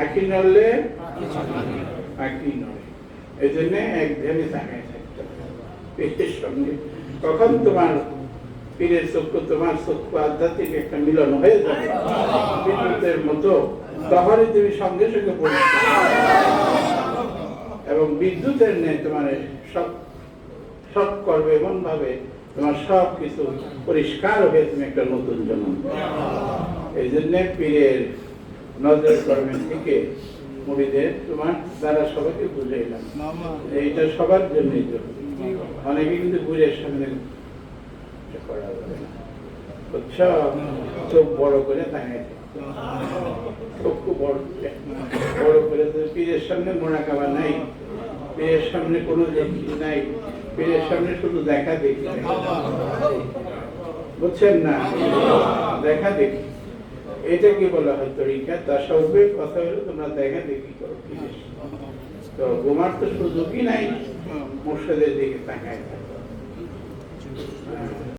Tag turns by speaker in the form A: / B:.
A: আঁকি নড়লে? আঁকি নড়ে। এই এক ধ্যানে তাকায় থাকতে সঙ্গে। কখন তোমার পীরের তোমার আধ্যাত্মিক একটা মিলন হয়ে যাবে বিদ্যুতের মতো। তখনই তুমি সঙ্গে সঙ্গে পরিষ্কার এবং বিদ্যুতের নেই তোমার সব সব করবে এমন ভাবে তোমার সব কিছু পরিষ্কার হয়ে তুমি একটা নতুন জন্ম। এই জন্য পীরের নজর করবেন থেকে মুড়িদের তোমার দ্বারা সবাইকে বুঝাইলাম এইটা সবার জন্যই জরুরি অনেকে কিন্তু বুঝের সামনে করা যাবে চোখ বড় করে তাকায় চোখ বড়। বড় করে পীরের সামনে মোনাকাবা নাই। পীরের সামনে কোনো জিনিস নাই। পীরের সামনে শুধু দেখা দেখি। বুঝছেন না? দেখা দেখি। এটা কি বলা হয় তরিকা তাসাউফের কথা হলো তোমরা দেখা দেখি করো তো গোমার তো সুযোগই নাই মোর্শেদের দিকে তাকায় থাকো। হ্যাঁ।